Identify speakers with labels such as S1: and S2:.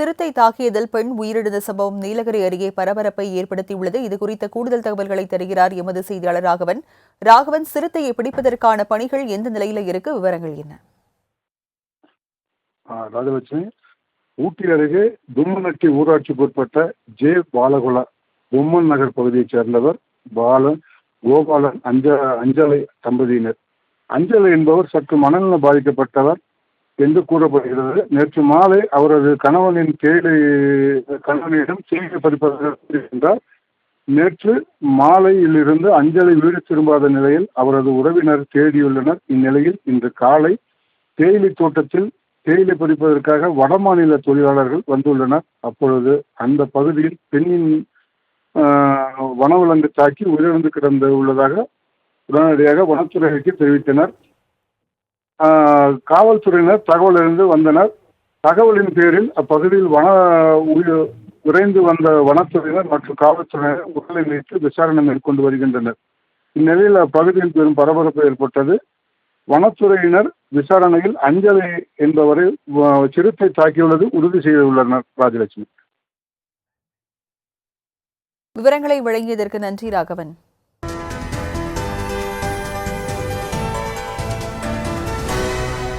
S1: சிறுத்தை தாக்கியதில் பெண் உயிரிழந்த சம்பவம் நீலகிரி அருகே பரபரப்பை ஏற்படுத்தியுள்ளது. இது குறித்த கூடுதல் தகவல்களை தருகிறார் எமது செய்தியாளர் ராகவன். ராகவன் சிறுத்தையை பிடிப்பதற்கான பணிகள் எந்த நிலையில இருக்கு? விவரங்கள் என்ன?
S2: ராஜலட்சுமி ஊட்டி அருகே தும்மநட்டி ஊராட்சிக்கு உட்பட்ட ஜே. பாலகுலா பொம்மன் நகர் பகுதியைச் சேர்ந்தவர் பாலன் கோபாலன் அஞ்ச அஞ்சலை தம்பதியினர். அஞ்சலை என்பவர் சற்று மனநலம் பாதிக்கப்பட்டவர். என்று கூறப்படுகிறது. நேற்று மாலை அவரது கணவனின் கேடு கணவனிடம் செய்தி பதிப்பதற்கு சென்றார் நேற்று மாலையிலிருந்து அஞ்சலை வீடு திரும்பாத நிலையில் அவரது உறவினர் தேடியுள்ளனர். இந்நிலையில் இன்று காலை தேயிலை தோட்டத்தில் தேயிலை பறிப்பதற்காக வடமாநில தொழிலாளர்கள் வந்துள்ளனர். அப்பொழுது அந்த பகுதியில் பெண்ணின் வனவிலங்கு தாக்கி உயிரிழந்து கிடந்து உள்ளதாக உடனடியாக வனத்துறைக்கு தெரிவித்தனர். காவல்துறையினர் தகவல் அறிந்து வந்தனர். தகவலின் பேரில் அப்பகுதியில் வன உயிர் விரைந்து வந்த வனத்துறையினர் மற்றும் காவல்துறையினர் உடலை மீட்டு விசாரணை மேற்கொண்டு வருகின்றனர். இந்நிலையில் அப்பகுதியில் பெரும் பரபரப்பு ஏற்பட்டது. வனத்துறையினர் விசாரணையில் அஞ்சலி என்பவரை சிறுத்தை தாக்கியுள்ளது உறுதி செய்துள்ளனர் ராஜலட்சுமி.
S1: விவரங்களை வழங்கியதற்கு நன்றி ராகவன்.